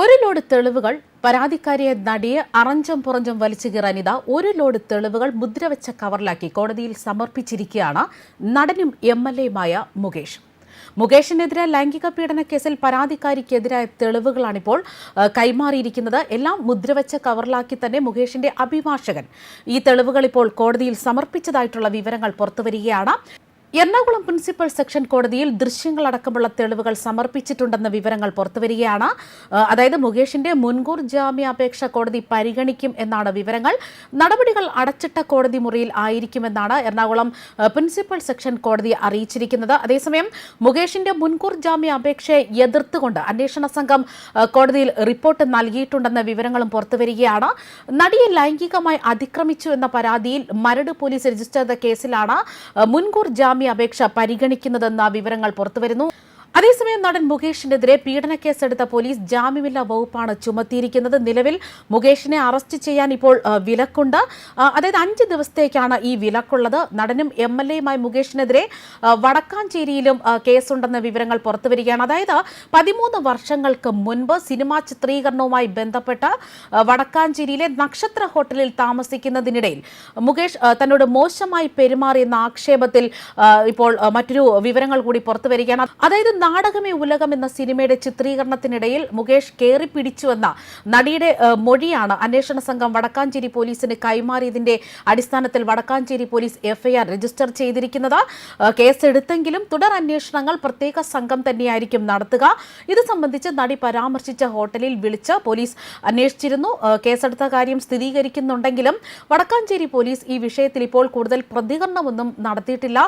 ഒരു ലോഡ് തെളിവുകൾ പരാതിക്കാരിയെ നടിയെ അറഞ്ചം പുറഞ്ചം വലിച്ചു കീറാനിത ഒരു ലോഡ് തെളിവുകൾ മുദ്രവെച്ച കവറിലാക്കി കോടതിയിൽ സമർപ്പിച്ചിരിക്കുകയാണ് നടനും എം എൽ എയുമായ മുകേഷ്. മുകേഷിനെതിരെ ലൈംഗിക പീഡന കേസിൽ പരാതിക്കാരിക്കെതിരായ തെളിവുകളാണിപ്പോൾ കൈമാറിയിരിക്കുന്നത്. എല്ലാം മുദ്രവെച്ച കവറിലാക്കി തന്നെ മുകേഷിന്റെ അഭിഭാഷകൻ. ഈ തെളിവുകൾ ഇപ്പോൾ കോടതിയിൽ സമർപ്പിച്ചതായിട്ടുള്ള വിവരങ്ങൾ പുറത്തുവരികയാണ്. എറണാകുളം പ്രിൻസിപ്പൽ സെക്ഷൻ കോടതിയിൽ ദൃശ്യങ്ങളടക്കമുള്ള തെളിവുകൾ സമർപ്പിച്ചിട്ടുണ്ടെന്ന വിവരങ്ങൾ പുറത്തുവരികയാണ്. അതായത് മുകേഷിന്റെ മുൻകൂർ ജാമ്യാപേക്ഷ കോടതി പരിഗണിക്കും എന്നാണ് വിവരങ്ങൾ. നടപടികൾ അടച്ചിട്ട കോടതി മുറിയിൽ ആയിരിക്കുമെന്നാണ് എറണാകുളം പ്രിൻസിപ്പൽ സെക്ഷൻ കോടതി അറിയിച്ചിരിക്കുന്നത്. അതേസമയം മുകേഷിന്റെ മുൻകൂർ ജാമ്യാപേക്ഷയെ എതിർത്തുകൊണ്ട് അന്വേഷണ സംഘം കോടതിയിൽ റിപ്പോർട്ട് നൽകിയിട്ടുണ്ടെന്ന വിവരങ്ങളും പുറത്തുവരികയാണ്. നടിയെ ലൈംഗികമായി അതിക്രമിച്ചു എന്ന പരാതിയിൽ മരട് പോലീസ് രജിസ്റ്റർ ചെയ്ത കേസിലാണ് മുൻകൂർ മുൻകൂർ ജാമ്യാപേക്ഷ പരിഗണിക്കുന്നതെന്ന വിവരങ്ങൾ പുറത്തുവരുന്നു. അതേസമയം നടൻ മുകേഷിനെതിരെ പീഡന കേസെടുത്ത പോലീസ് ജാമ്യമില്ലാ വകുപ്പാണ് ചുമത്തിയിരിക്കുന്നത്. നിലവിൽ മുകേഷിനെ അറസ്റ്റ് ചെയ്യാൻ ഇപ്പോൾ വിലക്കുണ്ട്. അതായത് അഞ്ച് ദിവസത്തേക്കാണ് ഈ വിലക്കുള്ളത്. നടനും എം എൽ എയുമായി മുകേഷിനെതിരെ വടക്കാഞ്ചേരിയിലും കേസുണ്ടെന്ന വിവരങ്ങൾ പുറത്തുവരികയാണ്. അതായത് പതിമൂന്ന് വർഷങ്ങൾക്ക് മുൻപ് സിനിമാ ചിത്രീകരണവുമായി ബന്ധപ്പെട്ട് വടക്കാഞ്ചേരിയിലെ നക്ഷത്ര ഹോട്ടലിൽ താമസിക്കുന്നതിനിടയിൽ മുകേഷ് തന്നോട് മോശമായി പെരുമാറിയെന്ന ആക്ഷേപത്തിൽ ഇപ്പോൾ മറ്റൊരു വിവരങ്ങൾ കൂടി പുറത്തുവരികയാണ്. അതായത് നാടകമേ ഉലകം എന്ന സിനിമയുടെ ചിത്രീകരണത്തിനിടയിൽ മുകേഷ് കയറി പിടിച്ചുവെന്ന നടിയുടെ മൊഴിയാണ് അന്വേഷണ സംഘം വടക്കാഞ്ചേരി പോലീസിന് കൈമാറിയതിന്റെ അടിസ്ഥാനത്തിൽ വടക്കാഞ്ചേരി പോലീസ് എഫ്ഐആർ രജിസ്റ്റർ ചെയ്തിരിക്കുന്നത്. കേസെടുത്തെങ്കിലും തുടർ അന്വേഷണങ്ങൾ പ്രത്യേക സംഘം തന്നെയായിരിക്കും നടത്തുക. ഇത് സംബന്ധിച്ച് നടി പരാമർശിച്ച ഹോട്ടലിൽ വിളിച്ച് പോലീസ് അന്വേഷിച്ചിരുന്നു. കേസെടുത്ത കാര്യം സ്ഥിരീകരിക്കുന്നുണ്ടെങ്കിലും വടക്കാഞ്ചേരി പോലീസ് ഈ വിഷയത്തിൽ ഇപ്പോൾ കൂടുതൽ പ്രതികരണമൊന്നും നടത്തിയിട്ടില്ല.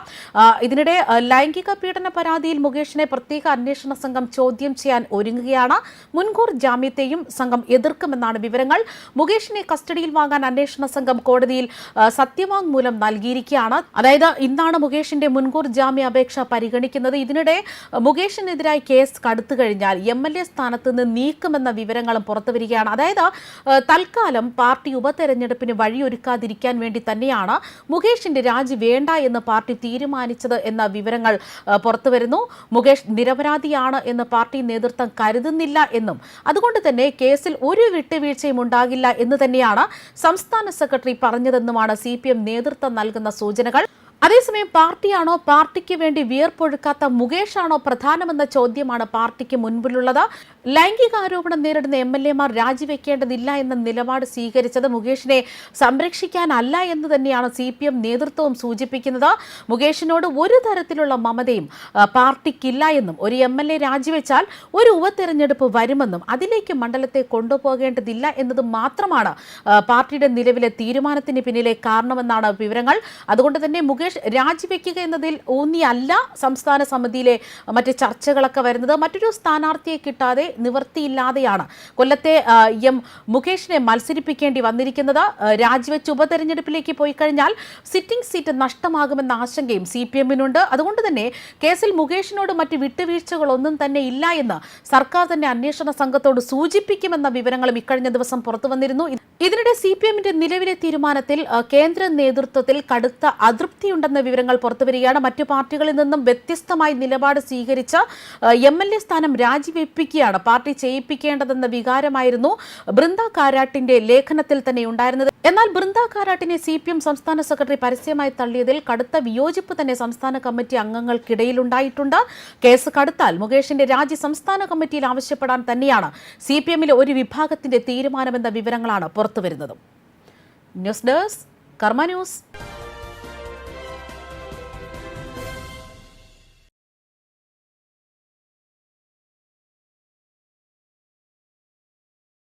ഇതിനിടെ ലൈംഗിക പീഡന പരാതിയിൽ മുകേഷിനെ പ്രത്യേക അന്വേഷണ സംഘം ചോദ്യം ചെയ്യാൻ ഒരുങ്ങുകയാണ്. മുൻകൂർ ജാമ്യത്തെയും സംഘം എതിർക്കുമെന്നാണ് വിവരങ്ങൾ. മുകേഷിനെ കസ്റ്റഡിയിൽ വാങ്ങാൻ അന്വേഷണ സംഘം കോടതിയിൽ സത്യവാങ്മൂലം നൽകിയിരിക്കുകയാണ്. അതായത് ഇന്നാണ് മുകേഷിന്റെ മുൻകൂർ ജാമ്യാപേക്ഷ പരിഗണിക്കുന്നത്. ഇതിനിടെ മുകേഷിനെതിരായി കേസ് കടുത്തു കഴിഞ്ഞാൽ എം എൽ എ സ്ഥാനത്ത് നിന്ന് നീക്കുമെന്ന വിവരങ്ങളും പുറത്തുവരികയാണ്. അതായത് തൽക്കാലം പാർട്ടി ഉപതെരഞ്ഞെടുപ്പിന് വഴിയൊരുക്കാതിരിക്കാൻ വേണ്ടി തന്നെയാണ് മുകേഷിന്റെ രാജി വേണ്ട എന്ന് പാർട്ടി തീരുമാനിച്ചത് എന്ന വിവരങ്ങൾ പുറത്തുവരുന്നു. മുകേഷ് നിരപരാധിയാണ് എന്ന് പാർട്ടി നേതൃത്വം കരുതുന്നില്ല എന്നും അതുകൊണ്ട് തന്നെ കേസിൽ ഒരു വിട്ടുവീഴ്ചയും ഉണ്ടാകില്ല എന്ന് തന്നെയാണ് സംസ്ഥാന സെക്രട്ടറി പറഞ്ഞതെന്നുമാണ് സി നേതൃത്വം നൽകുന്ന സൂചനകൾ. അതേസമയം പാർട്ടിയാണോ പാർട്ടിക്ക് വേണ്ടി വിയർപ്പൊഴുക്കാത്ത മുകേഷാണോ പ്രധാനമെന്ന ചോദ്യമാണ് പാർട്ടിക്ക് മുൻപിലുള്ളത്. ലൈംഗികാരോപണം നേരിടുന്ന എം എൽ എമാർ രാജിവെക്കേണ്ടതില്ല എന്ന നിലപാട് സ്വീകരിച്ചത് മുകേഷിനെ സംരക്ഷിക്കാനല്ല എന്ന് തന്നെയാണ് സി പി എം നേതൃത്വവും സൂചിപ്പിക്കുന്നത്. മുകേഷിനോട് ഒരു തരത്തിലുള്ള മമതയും പാർട്ടിക്കില്ല എന്നും ഒരു എം എൽ എ രാജിവെച്ചാൽ ഒരു ഉപതെരഞ്ഞെടുപ്പ് വരുമെന്നും അതിലേക്ക് മണ്ഡലത്തെ കൊണ്ടുപോകേണ്ടതില്ല എന്നത് മാത്രമാണ് പാർട്ടിയുടെ നിലവിലെ തീരുമാനത്തിന് പിന്നിലെ കാരണമെന്നാണ് വിവരങ്ങൾ. അതുകൊണ്ട് തന്നെ മുകേഷ് രാജിവെക്കുക എന്നതിൽ ഊന്നിയല്ല സംസ്ഥാന സമിതിയിലെ മറ്റ് ചർച്ചകളൊക്കെ വരുന്നത്. മറ്റൊരു സ്ഥാനാർത്ഥിയെ കിട്ടാതെ നിവൃത്തിയില്ലാതെയാണ് കൊല്ലത്തെ എം മുകേഷിനെ മത്സരിപ്പിക്കേണ്ടി വന്നിരിക്കുന്നത്. രാജിവെച്ച് ഉപതെരഞ്ഞെടുപ്പിലേക്ക് പോയി കഴിഞ്ഞാൽ സിറ്റിംഗ് സീറ്റ് നഷ്ടമാകുമെന്ന ആശങ്കയും സി പി എമ്മിനുണ്ട് അതുകൊണ്ട് തന്നെ കേസിൽ മുകേഷിനോട് മറ്റ് വിട്ടുവീഴ്ചകളൊന്നും തന്നെ ഇല്ല എന്ന് സർക്കാർ തന്നെ അന്വേഷണ സംഘത്തോട് സൂചിപ്പിക്കുമെന്ന വിവരങ്ങളും ഇക്കഴിഞ്ഞ ദിവസം പുറത്തു വന്നിരുന്നു. ഇതിനിടെ സി പി എമ്മിന്റെ നിലവിലെ തീരുമാനത്തിൽ കേന്ദ്ര നേതൃത്വത്തിൽ കടുത്ത അതൃപ്തിയുണ്ടെന്ന വിവരങ്ങൾ പുറത്തുവരികയാണ്. മറ്റു പാർട്ടികളിൽ നിന്നും വ്യത്യസ്തമായി നിലപാട് സ്വീകരിച്ച എം എൽ എ സ്ഥാനം രാജിവെപ്പിക്കുകയാണ്. പാർട്ടി ചെയ്യിപ്പിക്കേണ്ടതെന്ന വികാരമായിരുന്നു ബൃന്ദ കാരാട്ടിന്റെ ലേഖനത്തിൽ തന്നെ ഉണ്ടായിരുന്നത്. എന്നാൽ ബൃന്ദ കാരാട്ടിനെ സി പി എം സംസ്ഥാന സെക്രട്ടറി പരസ്യമായി തള്ളിയതിൽ കടുത്ത വിയോജിപ്പ് തന്നെ സംസ്ഥാന കമ്മിറ്റി അംഗങ്ങൾക്കിടയിലുണ്ടായിട്ടുണ്ട്. കേസ് കടുത്താൽ മുകേഷിന്റെ രാജി സംസ്ഥാന കമ്മിറ്റിയിൽ ആവശ്യപ്പെടാൻ തന്നെയാണ് സി പി എമ്മിലെ ഒരു വിഭാഗത്തിന്റെ തീരുമാനമെന്ന വിവരങ്ങളാണ് പുറത്തുവരുന്നത്. News desk Karma news.